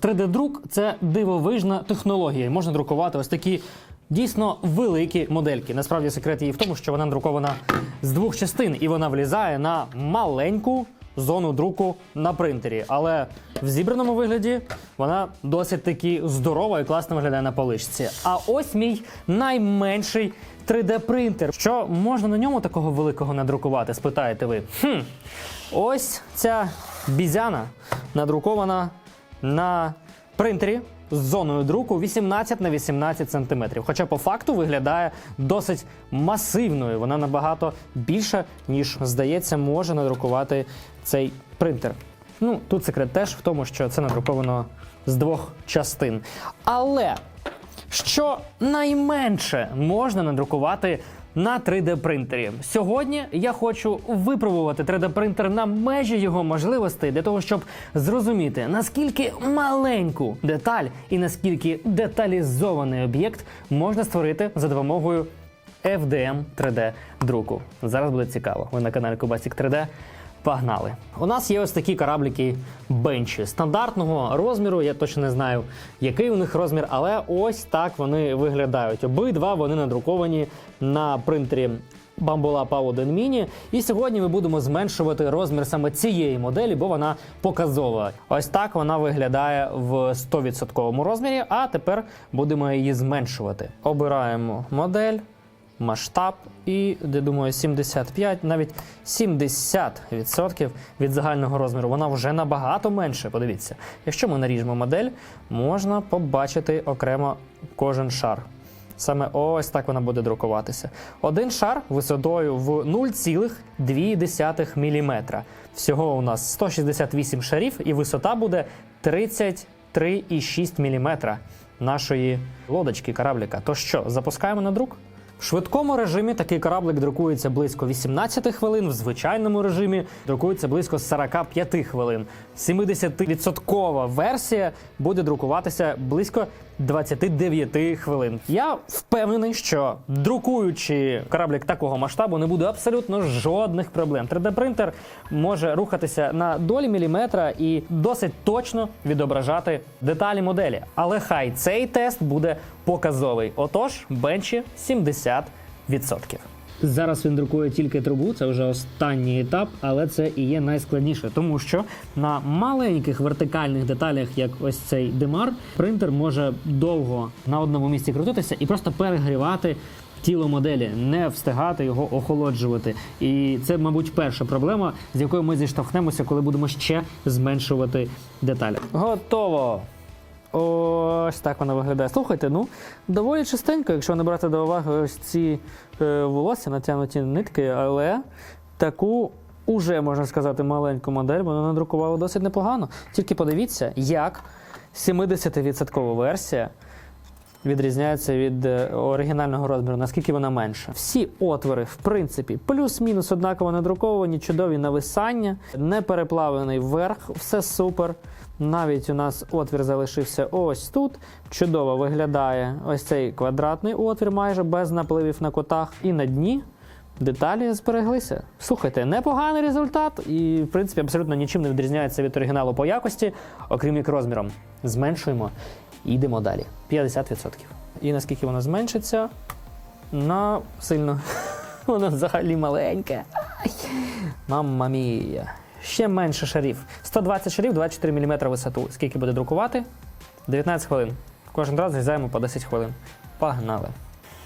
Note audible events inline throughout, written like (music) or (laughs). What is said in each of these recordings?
3D-друк це дивовижна технологія. Можна друкувати ось такі дійсно великі модельки. Насправді секрет її в тому, що вона друкована з двох частин, і вона влізає на маленьку зону друку на принтері. Але в зібраному вигляді вона досить таки здорова і класно виглядає на поличці. А ось мій найменший 3D-принтер. Що можна на ньому такого великого надрукувати? Спитаєте ви? Хм, ось ця бізяна надрукована на принтері з зоною друку 18 на 18 см. Хоча по факту виглядає досить масивною. Вона набагато більша, ніж здається, може надрукувати цей принтер. Ну, тут секрет теж в тому, що це надруковано з двох частин. Але що найменше можна надрукувати на 3D принтері. Сьогодні я хочу випробувати 3D принтер на межі його можливостей для того, щоб зрозуміти наскільки маленьку деталь і наскільки деталізований об'єкт можна створити за допомогою FDM 3D друку. Зараз буде цікаво. Ви на каналі Кубасік 3D. Погнали. У нас є ось такі корабліки бенчі стандартного розміру. Я точно не знаю, який у них розмір, але ось так вони виглядають. Обидва вони надруковані на принтері Bambola Power 1 Mini. І сьогодні ми будемо зменшувати розмір саме цієї моделі, бо вона показова. Ось так вона виглядає в 100% розмірі. А тепер будемо її зменшувати. Обираємо модель масштаб і, де думаю, 75, навіть 70% від загального розміру. Вона вже набагато менше. Подивіться, якщо ми наріжемо модель, можна побачити окремо кожен шар. Саме ось так вона буде друкуватися. один шар висотою в 0,2 мм. Всього у нас 168 шарів, і висота буде 33,6 мм нашої лодочки корабліка. То що, запускаємо на друк? Швидкому режимі такий кораблик друкується близько 18 хвилин, в звичайному режимі друкується близько 45 хвилин. 70% версія буде друкуватися близько 29 хвилин. Я впевнений, що друкуючи кораблик такого масштабу, не буде абсолютно жодних проблем. 3D-принтер може рухатися на долі міліметра і досить точно відображати деталі моделі. Але хай цей тест буде показовий. Отож, бенчі 70%. Зараз він друкує тільки трубу, це вже останній етап, але це і є найскладніше, тому що на маленьких вертикальних деталях, як ось цей демар, принтер може довго на одному місці крутитися і просто перегрівати тіло моделі, не встигати його охолоджувати. І це, мабуть, перша проблема, з якою ми зіштовхнемося, коли будемо ще зменшувати деталі. Готово! Ось так вона виглядає. Слухайте, ну доволі чистенько, якщо не брати до уваги ось ці е, волосся, натягнуті нитки, але таку уже можна сказати маленьку модель вона надрукувала досить непогано. Тільки подивіться, як 70% версія відрізняється від е, оригінального розміру, наскільки вона менша. Всі отвори, в принципі, плюс-мінус однаково надруковані, чудові нависання, не переплавлений верх, все супер. Навіть у нас отвір залишився ось тут. Чудово виглядає ось цей квадратний отвір, майже без напливів на кутах. І на дні деталі збереглися. Слухайте, непоганий результат, і в принципі абсолютно нічим не відрізняється від оригіналу по якості, окрім як розміром. Зменшуємо і йдемо далі. 50%. І наскільки воно зменшиться? На сильно. (laughs) Воно взагалі маленьке. Мамма мія. Ще менше шарів. 120 шарів, 24 мм висоту. Скільки буде друкувати? 19 хвилин. Кожен раз зрізаємо по 10 хвилин. Погнали.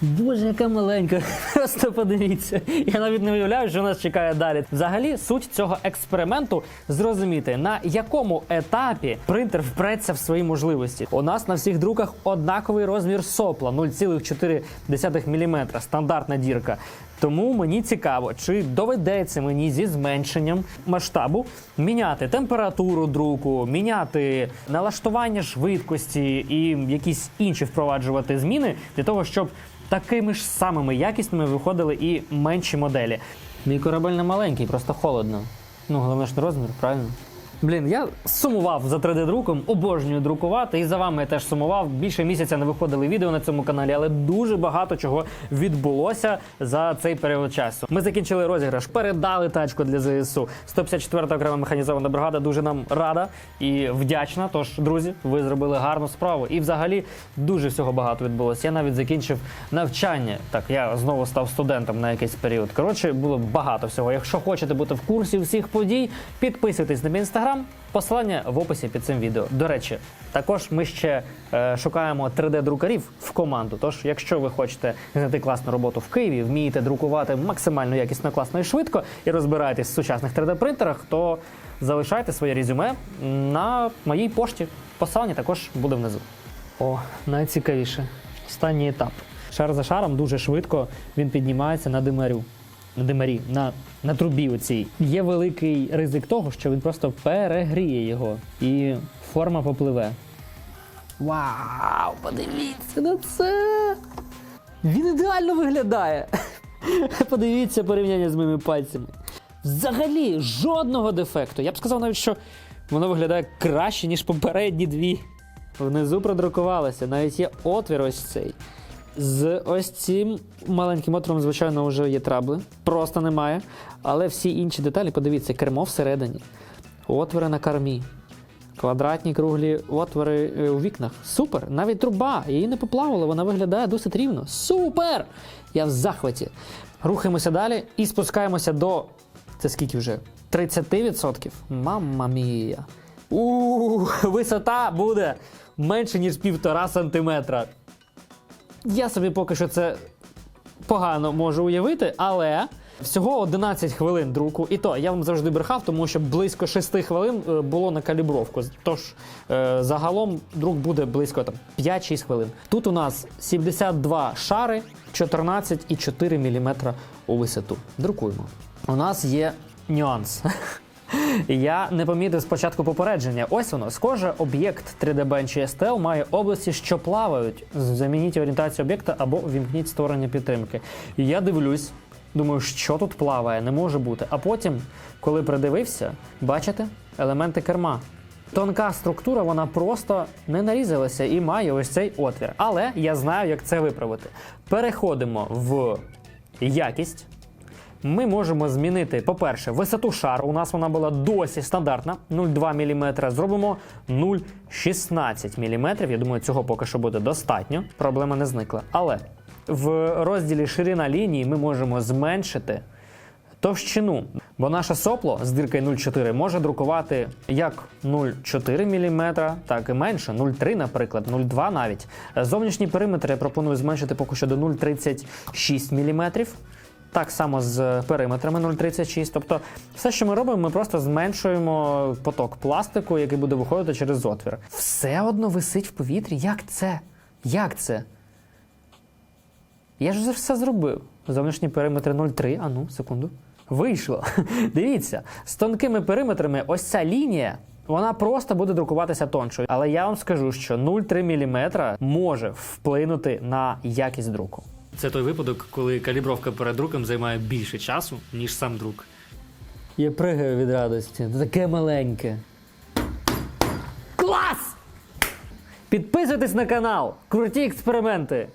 Боже, яка маленька. (laughs) Просто подивіться. Я навіть не уявляю, що нас чекає далі. Взагалі, суть цього експерименту зрозуміти, на якому етапі принтер впреться в свої можливості. У нас на всіх друках однаковий розмір сопла 0,4 мм, стандартна дірка. Тому мені цікаво, чи доведеться мені зі зменшенням масштабу міняти температуру друку, міняти налаштування швидкості і якісь інші впроваджувати зміни для того, щоб такими ж самими якісними виходили і менші моделі. Мій корабель не маленький, просто холодно. Ну, головне ж розмір, правильно? Блін, я сумував за 3D-друком, обожнюю друкувати, і за вами я теж сумував. Більше місяця не виходили відео на цьому каналі, але дуже багато чого відбулося за цей період часу. Ми закінчили розіграш, передали тачку для ЗСУ. 154 окрема механізована бригада дуже нам рада і вдячна. Тож, друзі, ви зробили гарну справу. І взагалі дуже всього багато відбулося. Я навіть закінчив навчання. Так, я знову став студентом на якийсь період. Коротше, було багато всього. Якщо хочете бути в курсі всіх подій, підписуйтесь на мій інстаграм. Посилання в описі під цим відео. До речі, також ми ще е, шукаємо 3D-друкарів в команду. Тож, якщо ви хочете знайти класну роботу в Києві, вмієте друкувати максимально якісно, класно і швидко і розбираєтесь в сучасних 3D-принтерах, то залишайте своє резюме на моїй пошті. Посилання також буде внизу. О, найцікавіше. Останній етап. Шар за шаром дуже швидко він піднімається на димарю. На димарі, на, на трубі оцій. Є великий ризик того, що він просто перегріє його і форма попливе. Вау! Подивіться на це! Він ідеально виглядає. (laughs) Подивіться порівняння з моїми пальцями. Взагалі жодного дефекту. Я б сказав навіть, що воно виглядає краще, ніж попередні дві. Внизу продрукувалося, навіть є отвір ось цей. З ось цим маленьким отвором, звичайно, вже є трабли. Просто немає. Але всі інші деталі, подивіться, кермо всередині, отвори на кормі, квадратні круглі отвори е, у вікнах. Супер! Навіть труба, її не поплавило, вона виглядає досить рівно. Супер! Я в захваті. Рухаємося далі і спускаємося до. Це скільки вже? 30%? Мамма мія. У висота буде менше, ніж півтора сантиметра. Я собі поки що це погано можу уявити, але всього 11 хвилин друку. І то я вам завжди брехав, тому що близько 6 хвилин е, було на калібровку. Тож е, загалом друк буде близько там 5-6 хвилин. Тут у нас 72 шари, 14,4 мм у висоту. Друкуємо. У нас є нюанс. (laughs) Я не помітив спочатку попередження. Ось воно. Схоже, об'єкт 3D Bench STL має області, що плавають. Замініть орієнтацію об'єкта або вімкніть створення підтримки. І я дивлюсь, думаю, що тут плаває, не може бути. А потім, коли придивився, бачите елементи керма. Тонка структура, вона просто не нарізалася і має ось цей отвір. Але я знаю, як це виправити. Переходимо в якість ми можемо змінити, по-перше, висоту шару. У нас вона була досі стандартна 0,2 мм. Зробимо 0,16 мм. Я думаю, цього поки що буде достатньо. Проблема не зникла. Але в розділі ширина лінії ми можемо зменшити товщину. Бо наше сопло з диркою 0,4 може друкувати як 0,4 мм, так і менше, 0,3, наприклад, 0,2 навіть. Зовнішній периметр я пропоную зменшити поки що до 0,36 мм. Так само з периметрами 0,36. Тобто, все, що ми робимо, ми просто зменшуємо поток пластику, який буде виходити через отвір. Все одно висить в повітрі. Як це? Як це? Я ж все зробив. Зовнішні периметри 0,3. А ну, секунду. Вийшло. (laughs) Дивіться, з тонкими периметрами ось ця лінія. Вона просто буде друкуватися тоншою. Але я вам скажу, що 0,3 мм може вплинути на якість друку. Це той випадок, коли калібровка перед друком займає більше часу, ніж сам друк. Я пригаю від радості. Таке маленьке. Клас! Підписуйтесь на канал. Круті експерименти.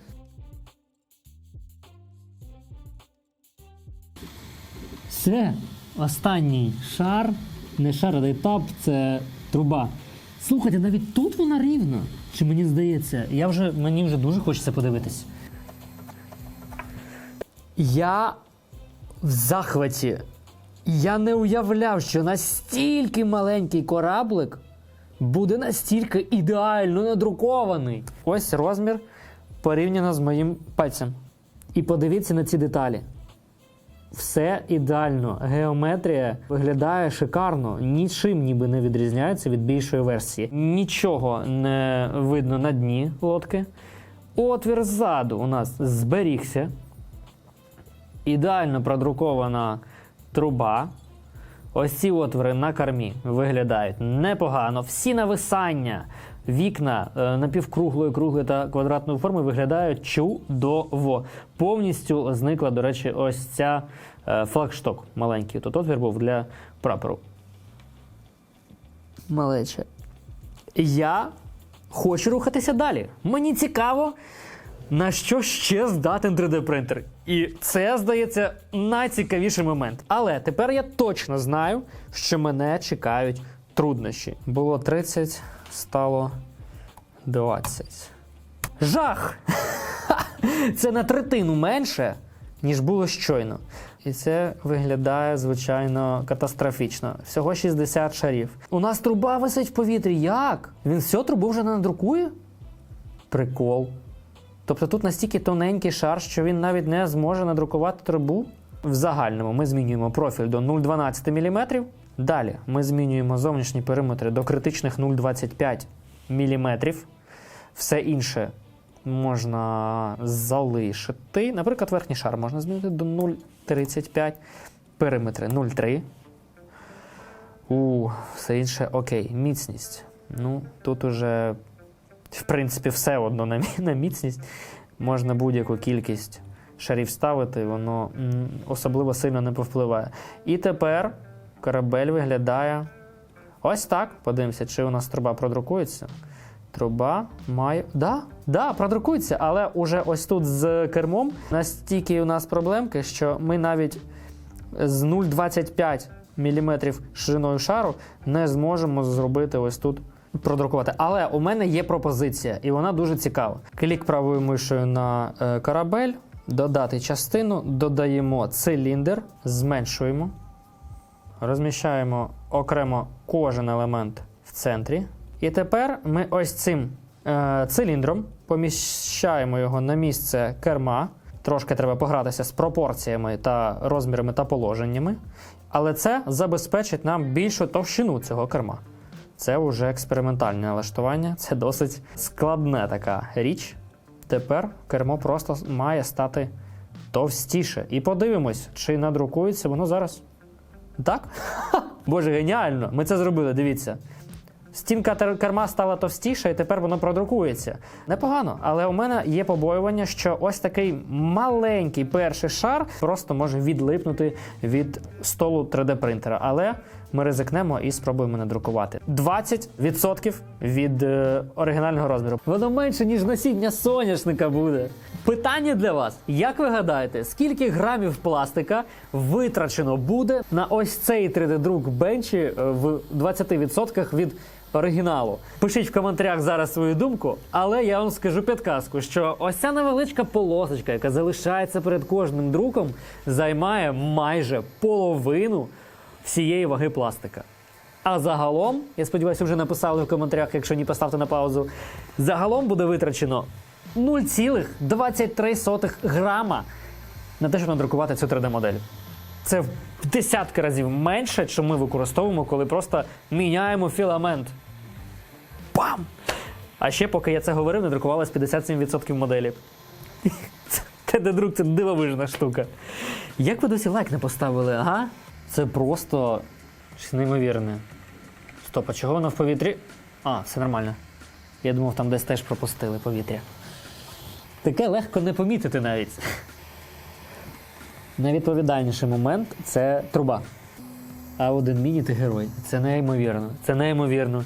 Все, останній шар, не шар, а етап, це труба. Слухайте, навіть тут вона рівна. Чи мені здається? Я вже, мені вже дуже хочеться подивитись. Я в захваті. Я не уявляв, що настільки маленький кораблик буде настільки ідеально надрукований. Ось розмір порівняно з моїм пальцем. І подивіться на ці деталі. Все ідеально. Геометрія виглядає шикарно, нічим ніби не відрізняється від більшої версії. Нічого не видно на дні лодки. Отвір ззаду у нас зберігся ідеально продрукована труба. Ось ці отвори на кормі виглядають непогано. Всі нависання вікна е, напівкруглої, круглої та квадратної форми виглядають чудово. Повністю зникла, до речі, ось ця е, флагшток маленький. Тут отвір був для прапору. малече. Я хочу рухатися далі. Мені цікаво, на що ще здатен 3D принтер. І це, здається, найцікавіший момент. Але тепер я точно знаю, що мене чекають труднощі. Було 30, стало 20. Жах! (laughs) Це на третину менше, ніж було щойно. І це виглядає, звичайно, катастрофічно. Всього 60 шарів. У нас труба висить в повітрі. Як? Він всю трубу вже не надрукує? Прикол. Тобто тут настільки тоненький шар, що він навіть не зможе надрукувати трубу. В загальному ми змінюємо профіль до 0,12 мм. Далі ми змінюємо зовнішні периметри до критичних 0,25 мм. Все інше можна залишити. Наприклад, верхній шар можна змінити до 0,35, периметри 0,3. У, все інше окей. Міцність. Ну, тут уже, в принципі, все одно на, (laughs) на міцність. Можна будь-яку кількість шарів ставити, воно особливо сильно не повпливає. І тепер корабель виглядає ось так. Подивимося, чи у нас труба продрукується. Труба має. Да, да, продрукується, але уже ось тут з кермом настільки у нас проблемки, що ми навіть з 0,25 мм шириною шару не зможемо зробити ось тут продрукувати. Але у мене є пропозиція, і вона дуже цікава. Клік правою мишею на е, корабель, додати частину, додаємо циліндр, зменшуємо, розміщаємо окремо кожен елемент в центрі. І тепер ми ось цим е, циліндром поміщаємо його на місце керма. Трошки треба погратися з пропорціями та розмірами та положеннями. Але це забезпечить нам більшу товщину цього керма. Це вже експериментальне налаштування, це досить складна така річ. Тепер кермо просто має стати товстіше. І подивимось, чи надрукується воно зараз. Так? (laughs) Боже, геніально! Ми це зробили, дивіться. Стінка керма стала товстіша, і тепер воно продрукується. Непогано, але у мене є побоювання, що ось такий маленький перший шар просто може відлипнути від столу 3D принтера. Але ми ризикнемо і спробуємо надрукувати. 20% від е, оригінального розміру. Воно менше, ніж насіння соняшника буде. Питання для вас: як ви гадаєте, скільки грамів пластика витрачено буде на ось цей 3D-друк бенчі е, в 20% від оригіналу? Пишіть в коментарях зараз свою думку, але я вам скажу підказку, що ось ця невеличка полосочка, яка залишається перед кожним друком, займає майже половину всієї ваги пластика. А загалом, я сподіваюся, вже написали в коментарях, якщо ні, поставте на паузу. Загалом буде витрачено 0,23 грама на те, щоб надрукувати цю 3D-модель. Це в десятки разів менше, що ми використовуємо, коли просто міняємо філамент. Бам! А ще, поки я це говорив, надрукувалось 57% моделі. (laughs) ТД-друк це дивовижна штука. Як ви досі лайк не поставили, ага? Це просто щось неймовірне. Стоп, а чого воно в повітрі? А, все нормально. Я думав, там десь теж пропустили повітря. Таке легко не помітити навіть. Найвідповідальніший момент це труба. А один міні ти герой. Це неймовірно. Це неймовірно.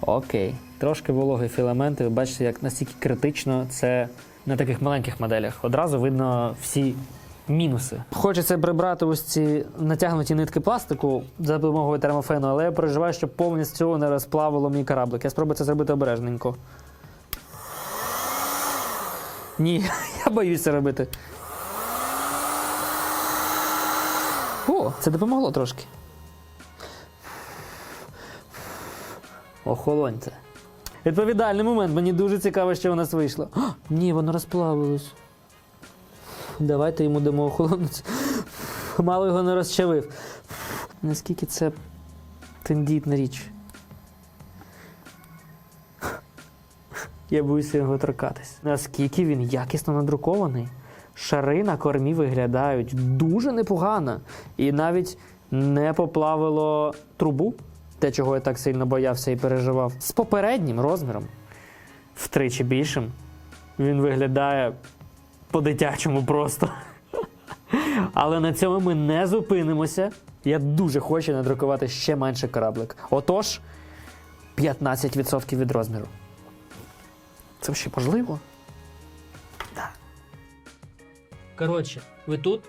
Окей. Трошки вологі філаменти. Ви бачите, як настільки критично це на таких маленьких моделях. Одразу видно всі мінуси. Хочеться прибрати ось ці натягнуті нитки пластику за допомогою термофену, але я переживаю, щоб повністю не розплавило мій кораблик. Я спробую це зробити обережненько. Ні, (laughs) я боюся робити. О, це допомогло трошки. Охолоньте. Відповідальний момент, мені дуже цікаво, що у нас вийшло. О, ні, воно розплавилось. Давайте йому дамо охолонути. Мало його не розчавив. Наскільки це тендітна річ. Я боюся його торкатись. Наскільки він якісно надрукований. Шари на кормі виглядають дуже непогано. І навіть не поплавило трубу, те, чого я так сильно боявся і переживав. З попереднім розміром, втричі більшим, він виглядає по-дитячому просто. (laughs) Але на цьому ми не зупинимося. Я дуже хочу надрукувати ще менше кораблик. Отож, 15% від розміру. Це ще можливо? Коротше, ви тут.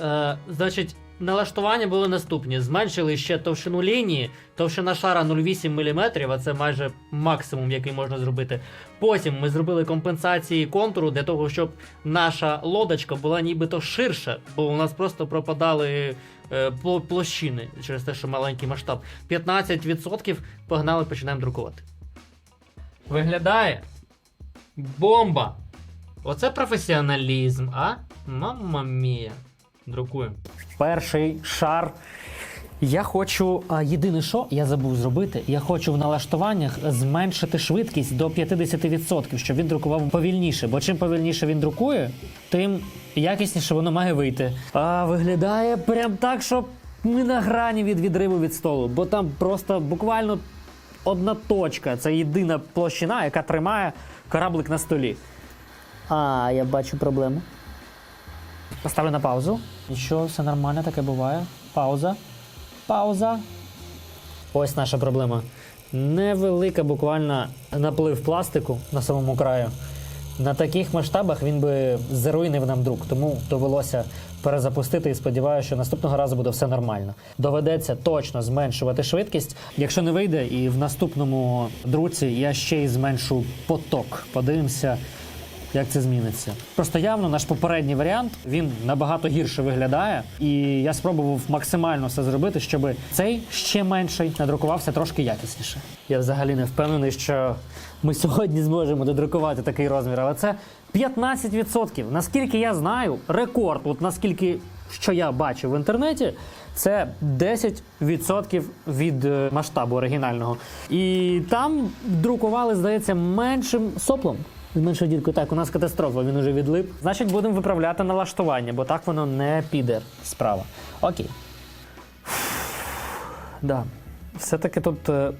Е, значить, налаштування були наступні. Зменшили ще товщину лінії, товщина шара 0,8 мм, а це майже максимум, який можна зробити. Потім ми зробили компенсації контуру для того, щоб наша лодочка була нібито ширша, бо у нас просто пропадали е, площини через те, що маленький масштаб. 15% погнали, починаємо друкувати. Виглядає бомба! Оце професіоналізм, а? Мамма мія. Друкуємо. Перший шар. Я хочу, а єдине, що я забув зробити, я хочу в налаштуваннях зменшити швидкість до 50%, щоб він друкував повільніше. Бо чим повільніше він друкує, тим якісніше воно має вийти. А виглядає прям так, що ми на грані від відриву від столу, бо там просто буквально одна точка. Це єдина площина, яка тримає кораблик на столі. А, я бачу проблему. Поставлю на паузу. Нічого, все нормально, таке буває. Пауза. Пауза. Ось наша проблема. Невелика буквально наплив пластику на самому краю. На таких масштабах він би заруйнив нам друк, тому довелося перезапустити і сподіваюся, що наступного разу буде все нормально. Доведеться точно зменшувати швидкість. Якщо не вийде, і в наступному друці я ще й зменшу поток. Подивимося, як це зміниться. Просто явно наш попередній варіант він набагато гірше виглядає, і я спробував максимально все зробити, щоб цей ще менший надрукувався трошки якісніше. Я взагалі не впевнений, що ми сьогодні зможемо додрукувати такий розмір, але це 15%. Наскільки я знаю, рекорд, от наскільки що я бачив в інтернеті, це 10% від е, масштабу оригінального. І там друкували, здається, меншим соплом. З меншою діркою. Так, у нас катастрофа, він уже відлип. Значить, будемо виправляти налаштування, бо так воно не піде справа. Окей. Да. Все-таки тут е,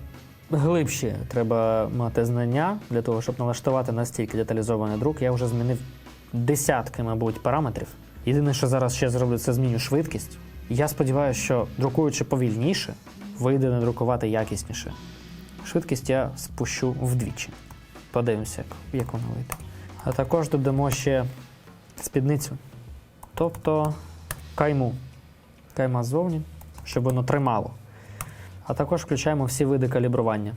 глибші треба мати знання для того, щоб налаштувати настільки деталізований друк. Я вже змінив десятки, мабуть, параметрів. Єдине, що зараз ще зроблю, це зміню швидкість. Я сподіваюся, що друкуючи повільніше, вийде надрукувати якісніше. Швидкість я спущу вдвічі. Подивимося, як, як воно вийде. А також додамо ще спідницю. Тобто кайму. Кайма ззовні, щоб воно тримало. А також включаємо всі види калібрування.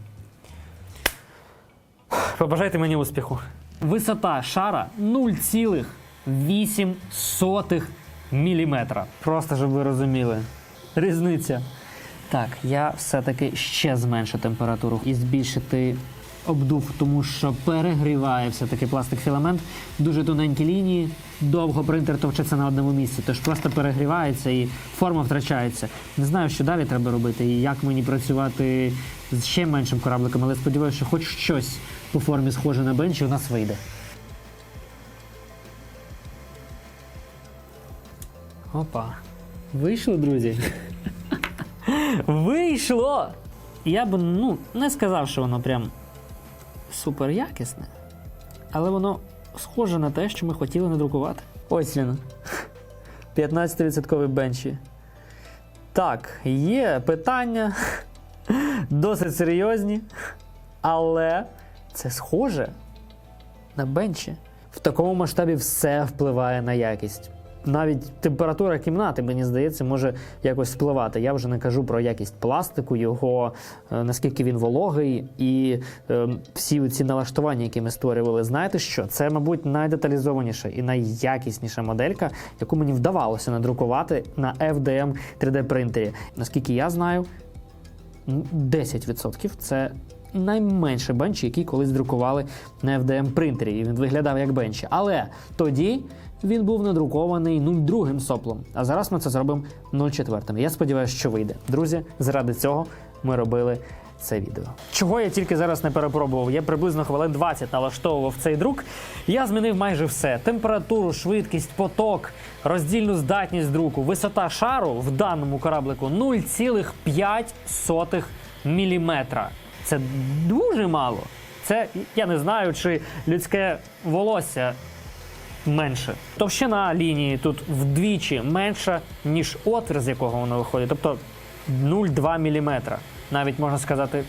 Побажайте мені успіху. Висота шара 0,8 мм. Просто щоб ви розуміли. Різниця. Так, я все-таки ще зменшу температуру і збільшити обдув, тому що перегріває все-таки пластик філамент. Дуже тоненькі лінії, довго принтер товчеться на одному місці, тож просто перегрівається і форма втрачається. Не знаю, що далі треба робити і як мені працювати з ще меншим корабликом, але сподіваюся, що хоч щось по формі схоже на бенчі у нас вийде. Опа. Вийшло, друзі. Вийшло! Я б ну, не сказав, що воно прям супер якісне, але воно схоже на те, що ми хотіли надрукувати. Ось він. 15% бенчі. Так, є питання, досить серйозні, але це схоже на бенчі. В такому масштабі все впливає на якість. Навіть температура кімнати, мені здається, може якось впливати. Я вже не кажу про якість пластику, його е, наскільки він вологий, і е, всі ці налаштування, які ми створювали. Знаєте що? Це, мабуть, найдеталізованіша і найякісніша моделька, яку мені вдавалося надрукувати на FDM 3D принтері. Наскільки я знаю, 10% це найменший бенч, який колись друкували на FDM принтері, і він виглядав як бенч. Але тоді він був надрукований 0,2 соплом. А зараз ми це зробимо 0,4. Я сподіваюся, що вийде. Друзі, заради цього ми робили це відео. Чого я тільки зараз не перепробував? Я приблизно хвилин 20 налаштовував цей друк. Я змінив майже все: температуру, швидкість, поток, роздільну здатність друку, висота шару в даному кораблику 0,5 міліметра. Це дуже мало. Це я не знаю, чи людське волосся менше. Товщина лінії тут вдвічі менша, ніж отвір, з якого воно виходить. Тобто 0,2 мм. Навіть можна сказати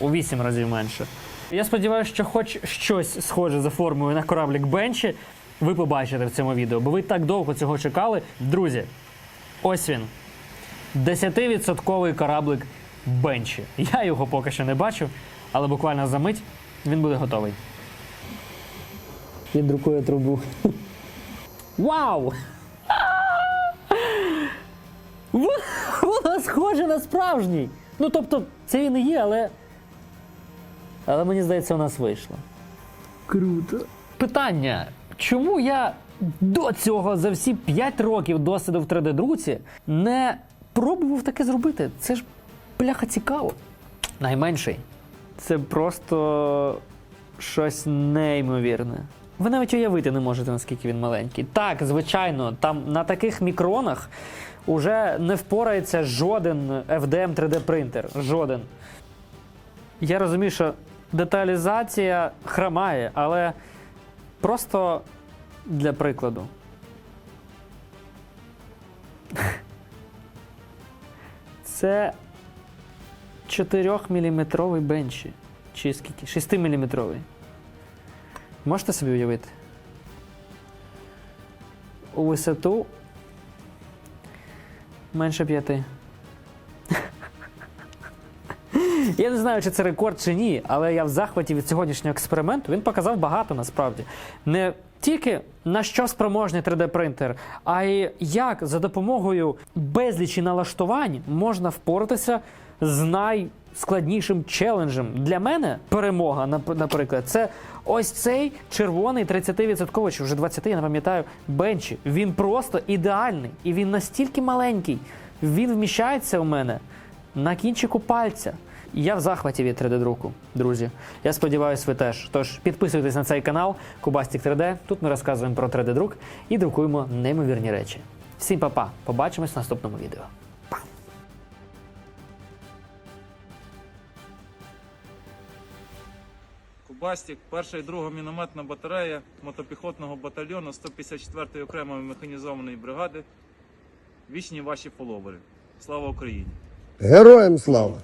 у 8 разів менше. Я сподіваюся, що хоч щось схоже за формою на кораблік Бенчі, ви побачите в цьому відео, бо ви так довго цього чекали. Друзі, ось він. 10% кораблик Бенчі. Я його поки що не бачу, але буквально за мить він буде готовий. Він друкує трубу. Вау! Во- Вона схожа на справжній. Ну, тобто, це він і є, але. Але мені здається, у нас вийшло. Круто. Питання: чому я до цього за всі 5 років досвіду в 3D-друці не пробував таке зробити? Це ж бляха цікаво. Найменший. Це просто щось неймовірне. Ви навіть уявити не можете, наскільки він маленький. Так, звичайно, там на таких мікронах уже не впорається жоден FDM 3D принтер. Жоден. Я розумію, що деталізація хромає, але просто для прикладу. (laughs) Це 4-мм бенчі. Чи скільки? 6-мм. Можете собі уявити? У висоту менше п'яти. Я не знаю, чи це рекорд чи ні, але я в захваті від сьогоднішнього експерименту. Він показав багато насправді. Не тільки на що спроможний 3D-принтер, а й як за допомогою безлічі налаштувань можна впоратися з найскладнішим челенджем. Для мене перемога, наприклад, це ось цей червоний 30% чи вже 20, я не пам'ятаю, бенчі. Він просто ідеальний. І він настільки маленький. Він вміщається у мене на кінчику пальця. Я в захваті від 3D-друку, друзі. Я сподіваюся, ви теж. Тож підписуйтесь на цей канал Кубастік 3D. Тут ми розказуємо про 3D-друк і друкуємо неймовірні речі. Всім па-па. Побачимось в наступному відео. Кубастік, перша і друга мінометна батарея мотопіхотного батальйону 154-ї окремої механізованої бригади. Вічні ваші фоловери. Слава Україні! Героям слава!